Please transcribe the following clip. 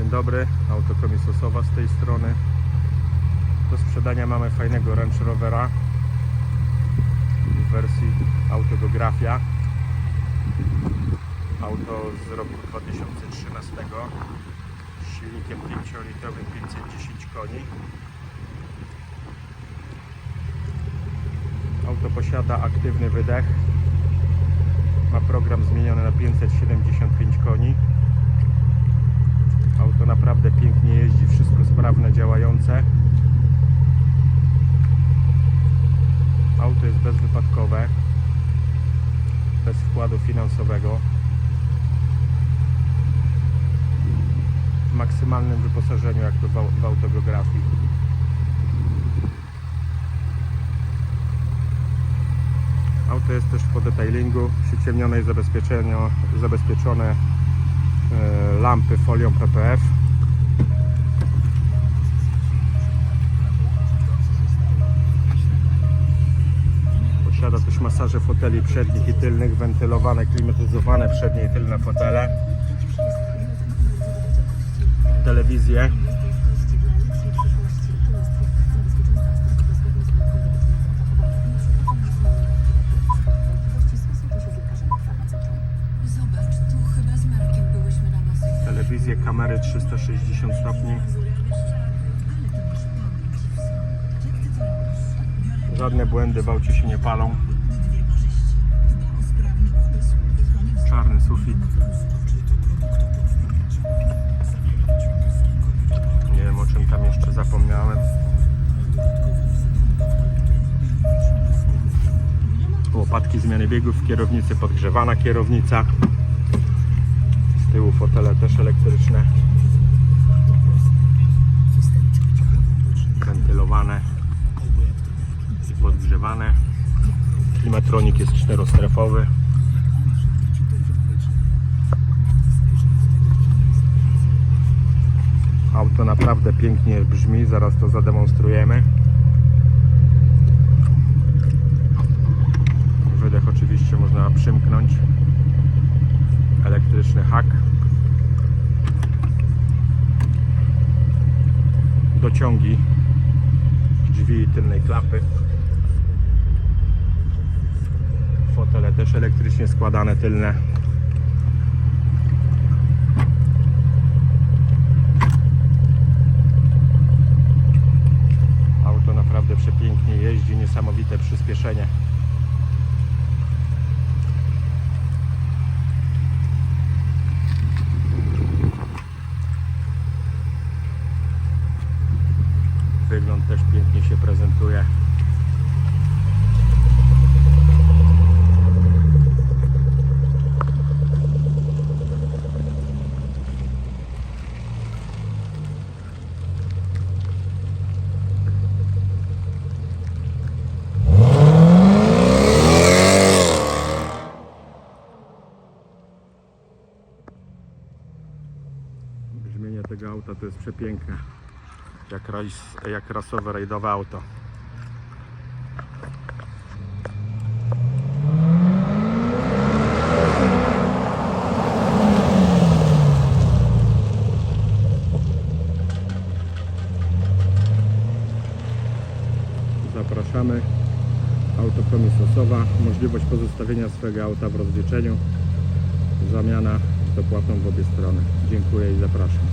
Dzień dobry, Autokomis Osowa z tej strony. Do sprzedania mamy fajnego Range Rovera w wersji autobiografia. Auto z roku 2013 z silnikiem 5-litrowym 510 koni. Auto posiada aktywny wydech. Ma program zmieniony na 575 koni. Auto naprawdę pięknie jeździ, wszystko sprawne, działające. Auto jest bezwypadkowe, bez wkładu finansowego. W maksymalnym wyposażeniu, jak to w, au- w autobiografii. Auto jest też po detailingu, przyciemnione i zabezpieczone e, lampy folią PPF. Posiada też masaże foteli przednich i tylnych, wentylowane, klimatyzowane przednie i tylne fotele. Telewizję. Telewizję, kamery 360 stopni. Żadne błędy w aucie się nie palą. Czarny sufit. Nie wiem o czym tam jeszcze zapomniałem. Łopatki zmiany biegów w kierownicy, podgrzewana kierownica. Z tyłu fotele też elektryczne. Wentylowane i podgrzewane. Klimatronik jest czterostrefowy. Auto naprawdę pięknie brzmi, zaraz to zademonstrujemy. Wydech oczywiście można przymknąć elektryczny hak. Dociągi drzwi tylnej klapy. Też elektrycznie składane tylne. Auto naprawdę przepięknie jeździ, niesamowite przyspieszenie. Wygląd też pięknie się prezentuje. Tego auta to jest przepiękne. Jak, rajs, jak rasowe, rajdowe auto. Zapraszamy. Autokomis Osowa. Możliwość pozostawienia swojego auta w rozliczeniu. Zamiana z dopłatą w obie strony. Dziękuję i zapraszam.